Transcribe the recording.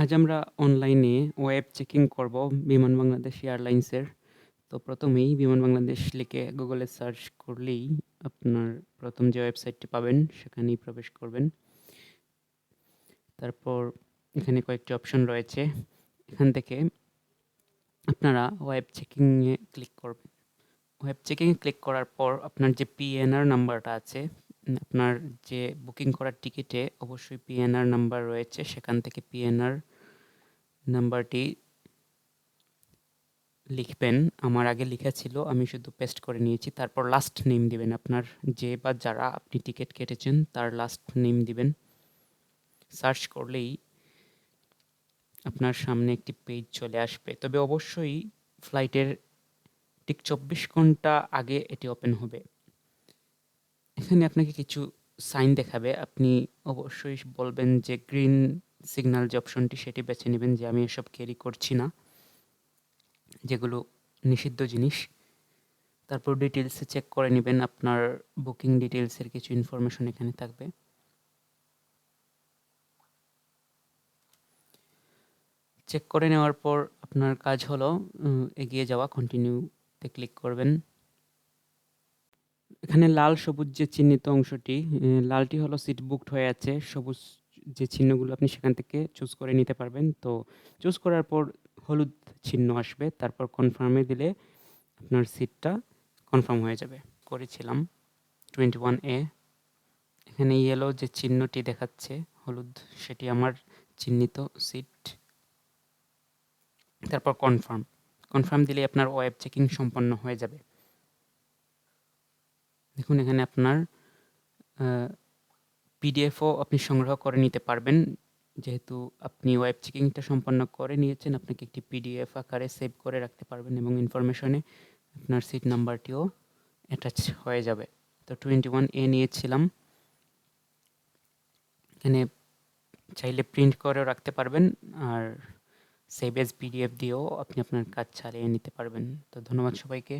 আজ আমরা অনলাইনে ওয়েব চেকিং করব বিমান বাংলাদেশ এয়ারলাইন্সের তো প্রথমেই বিমান বাংলাদেশ লিখে গুগলে সার্চ করলেই আপনার প্রথম যে ওয়েবসাইটটি পাবেন, সেখানেই প্রবেশ করবেন। তারপর এখানে কয়েকটি অপশন রয়েছে। এখান থেকে আপনারা ওয়েব চেকিংয়ে ক্লিক করবেন। ওয়েব চেকিংয়ে ক্লিক করার পর আপনার যে পিএনআর নাম্বারটা আছে আপনার যে বুকিং করার টিকিটে অবশ্যই পিএনআর নাম্বার রয়েছে। সেখান থেকে পিএনআর নাম্বারটি লিখবেন। আমার আগে লেখা ছিল, আমি শুধু পেস্ট করে নিয়েছি। তারপর লাস্ট নেম দিবেন আপনার যে বা যারা আপনি টিকিট কেটেছেন, তার লাস্ট নেম দিবেন। সার্চ করলেই আপনার সামনে একটি পেজ চলে আসবে। তবে অবশ্যই ফ্লাইটের ঠিক চব্বিশ ঘণ্টা আগে এটি ওপেন হবে। এখানে আপনাকে কিছু সাইন দেখাবে। আপনি অবশ্যই বলবেন যে গ্রিন সিগন্যাল যে অপশনটি সেটি বেছে নেবেন যে আমি এসব ক্যারি করছি না, যেগুলো নিষিদ্ধ জিনিস। তারপর ডিটেলসে চেক করে নেবেন, আপনার বুকিং ডিটেলসের কিছু ইনফরমেশন এখানে থাকবে। চেক করে নেওয়ার পর আপনার কাজ হলো এগিয়ে যাওয়া কন্টিনিউতে ক্লিক করবেন। এখানে লাল সবুজ যে চিহ্নিত অংশটি লালটি হলো সিট বুকড হয়ে আছে, সবুজ যে চিহ্নগুলো আপনি সেখান থেকে চুজ করে নিতে পারবেন। তো চুজ করার পর হলুদ চিহ্ন আসবে, তারপর কনফার্মে দিলে আপনার সিটটা কনফার্ম হয়ে যাবে। করেছিলাম। টোয়েন্টি ওয়ান এ এখানে ইয়েলো যে চিহ্নটি দেখাচ্ছে, হলুদ সেটি আমার চিহ্নিত সিট তারপর কনফার্ম কনফার্ম দিলে আপনার ওয়েব চেকিং সম্পন্ন হয়ে যাবে। দেখুন এখানে আপনার পিডিএফও আপনি সংগ্রহ করে নিতে পারবেন। যেহেতু আপনি ওয়েব চেকিংটা সম্পন্ন করে নিয়েছেন, আপনাকে একটি পিডিএফ আকারে সেভ করে রাখতে পারবেন এবং ইনফরমেশনে আপনার সিট নাম্বারটিও অ্যাটাচ হয়ে যাবে। তো টোয়েন্টি ওয়ান এ নিয়েছিলাম। এখানে চাইলে প্রিন্ট করেও রাখতে পারবেন আর সেভ এস পিডিএফ দিয়েও আপনি আপনার কাজ চালিয়ে নিতে পারবেন। তো ধন্যবাদ সবাইকে।